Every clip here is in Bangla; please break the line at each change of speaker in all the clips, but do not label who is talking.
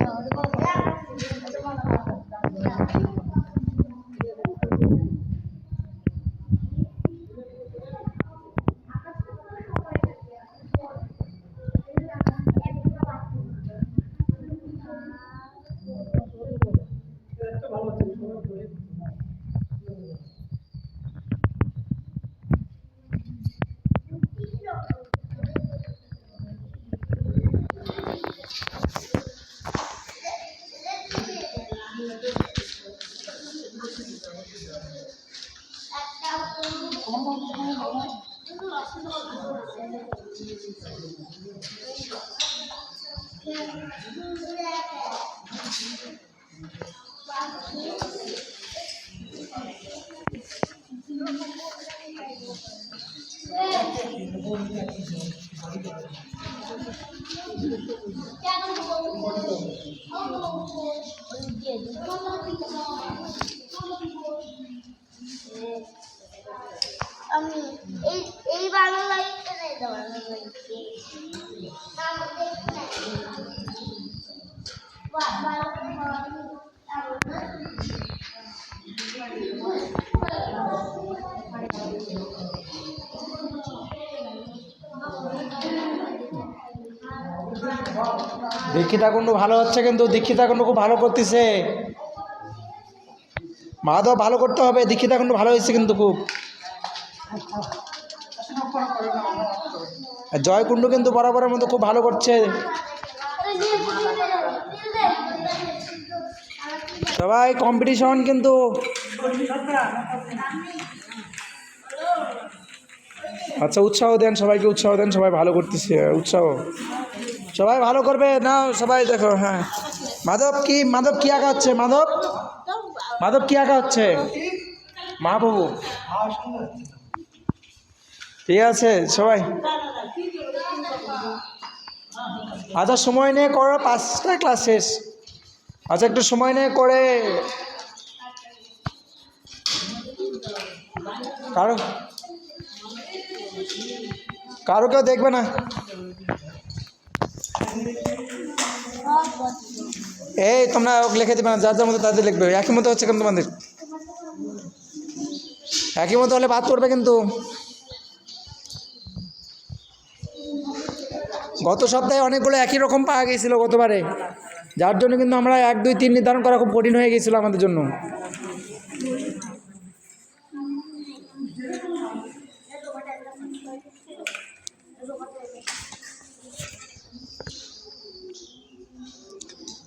করে আমি বা- ভালো করে খাওয়া
দীক্ষিতা কুণ্ডু ভালো হচ্ছে কিন্তু দীক্ষিতা কুণ্ডু খুব ভালো করতেছে। মাধব ভালো করতে হবে, দীক্ষিতা কুণ্ডু ভালো হয়েছে কিন্তু খুব। আর জয় কুণ্ডু কিন্তু বরাবরের মতো খুব ভালো করছে। সবাই কম্পিটিশন কিন্তু আচ্ছা উৎসাহ দেন সবাইকে, উৎসাহ দেন, সবাই ভালো করতেছে, উৎসাহ। সবাই ভালো করবে? না, সবাই দেখো হ্যাঁ। মাধব কি মাধব কি আঁকা হচ্ছে? মাধব? মাধব কি আঁকা হচ্ছে? মহাপ্রভু ঠিক আছে, সবাই। আচ্ছা সময় নিয়ে করো, পাঁচটা ক্লাস শেষ। আচ্ছা একটু সময় নিয়ে করে কারও কারও কেউ দেখবে না? এই, তোমরা লিখে দেবে না, যার যার মতো তাদের লিখবে। একই মতো হচ্ছে কেন তোমাদের? একই মতো হলে বাদ পড়বে কিন্তু। গত সপ্তাহে অনেকগুলো একই রকম পাওয়া গিয়েছিল গতবারে। যার জন্য কিন্তু আমরা এক, দুই, তিন নির্ধারণ করা খুব কঠিন হয়ে গিয়েছিল আমাদের জন্য।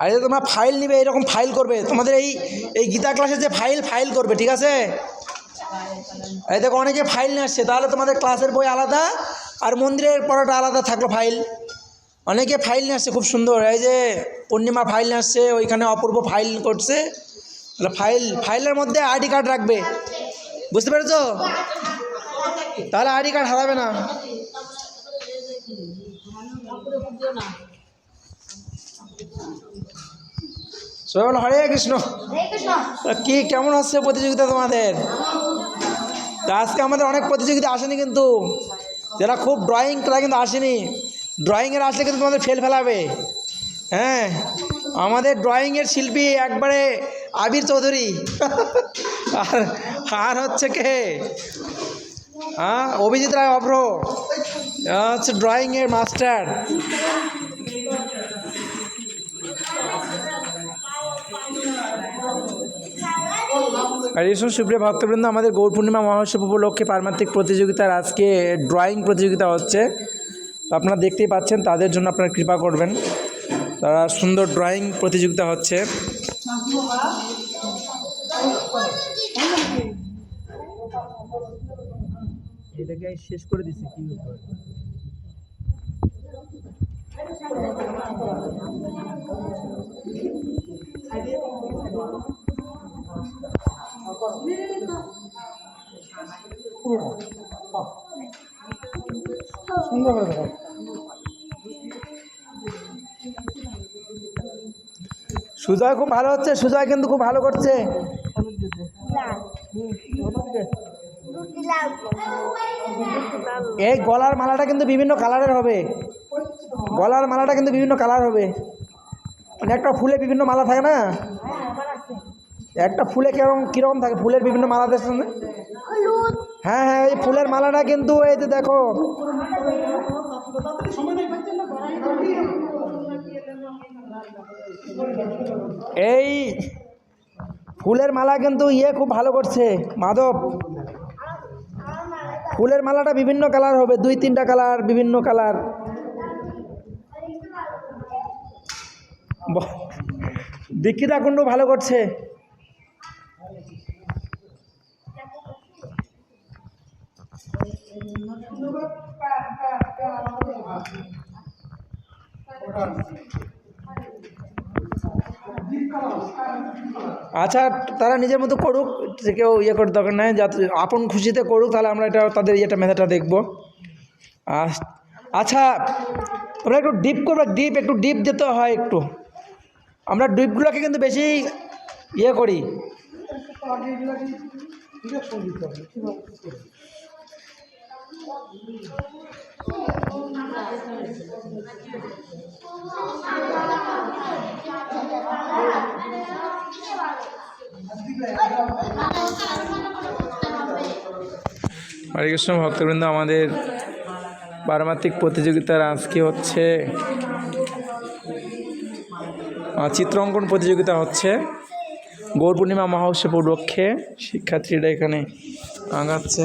আর আরে তোমরা ফাইল নিবে, এরকম ফাইল করবে। তোমাদের এই এই গীতা ক্লাসে যে ফাইল ফাইল করবে, ঠিক আছে? এই দেখো, অনেকে ফাইল নিয়ে আসছে। তাহলে তোমাদের ক্লাসের বই আলাদা আর মন্দিরের পড়াটা আলাদা থাকল ফাইল। অনেকে ফাইল নিয়ে আসছে খুব সুন্দর। এই যে পূর্ণিমা ফাইল নিয়ে আসছে ওইখানে অপূর্ব ফাইল করছে। তাহলে ফাইল ফাইলের মধ্যে আইডি কার্ড রাখবে। বুঝতে পেরেছ? তাহলে আইডি কার্ড হারাবে না। হরে কৃষ্ণ। কি কেমন হচ্ছে প্রতিযোগিতা তোমাদের? আজকে আমাদের অনেক প্রতিযোগিতা আসেনি কিন্তু। যারা খুব ড্রয়িং তারা কিন্তু আসেনি। ড্রয়িংয়ের আসলে কিন্তু তোমাদের ফেল ফেলাবে। হ্যাঁ আমাদের ড্রয়িংয়ের শিল্পী একবারে আবির চৌধুরী। আর আর হচ্ছে কে? হ্যাঁ অভিজিৎ রায় অভ্র। হচ্ছে ড্রয়িংয়ের মাস্টার এসব সুপ্রিয় ভক্তবৃন্দ, আমাদের গৌর পূর্ণিমা মহোৎসব উপলক্ষে পারমাত্রিক প্রতিযোগিতার আজকে ড্রয়িং প্রতিযোগিতা হচ্ছে। তো আপনারা দেখতেই পাচ্ছেন, তাদের জন্য আপনারা কৃপা করবেন। তারা সুন্দর ড্রয়িং প্রতিযোগিতা হচ্ছে। এটাকে শেষ করে দিচ্ছে কি সুজয় খুব ভালো হচ্ছে, সুজয় কিন্তু খুব ভালো করছে। এই গলার মালাটা কিন্তু বিভিন্ন কালারের হবে। গলার মালাটা কিন্তু বিভিন্ন কালার হবে। মানে একটা ফুলে বিভিন্ন মালা থাকে না? একটা ফুলে কীরকম কীরকম থাকে? ফুলের বিভিন্ন মালা দেখছেন হ্যাঁ হ্যাঁ এই ফুলের মালাটা কিন্তু এই যে দেখো। এই ফুলের মালা কিন্তু ইয়ে খুব ভালো করছে মাধব। ফুলের মালাটা বিভিন্ন কালার হবে দুই তিনটা কালার বিভিন্ন কালার। বাহ, দীক্ষিতা কুণ্ডু ভালো করছে। আচ্ছা তারা নিজের মতো করুক, কেউ ইয়ে করে দরকার নাই, যাতে আপন খুশিতে করুক, তাহলে আমরা এটা, তাদের ইয়েটা, মেধাটা দেখব। আচ্ছা তোমরা একটু ডিপ করবে ডিপ একটু ডিপ দিতে হয় একটু। আমরা ডিপগুলোকে কিন্তু বেশি ইয়ে করি। হরে কৃষ্ণ, ভক্তবৃন্দ, আমাদের পারমাত্মিক প্রতিযোগিতার আজকে হচ্ছে চিত্র অঙ্কন প্রতিযোগিতা হচ্ছে। গৌর পূর্ণিমা মহোৎসব উপলক্ষে শিক্ষার্থীরা এখানে আগাচ্ছে।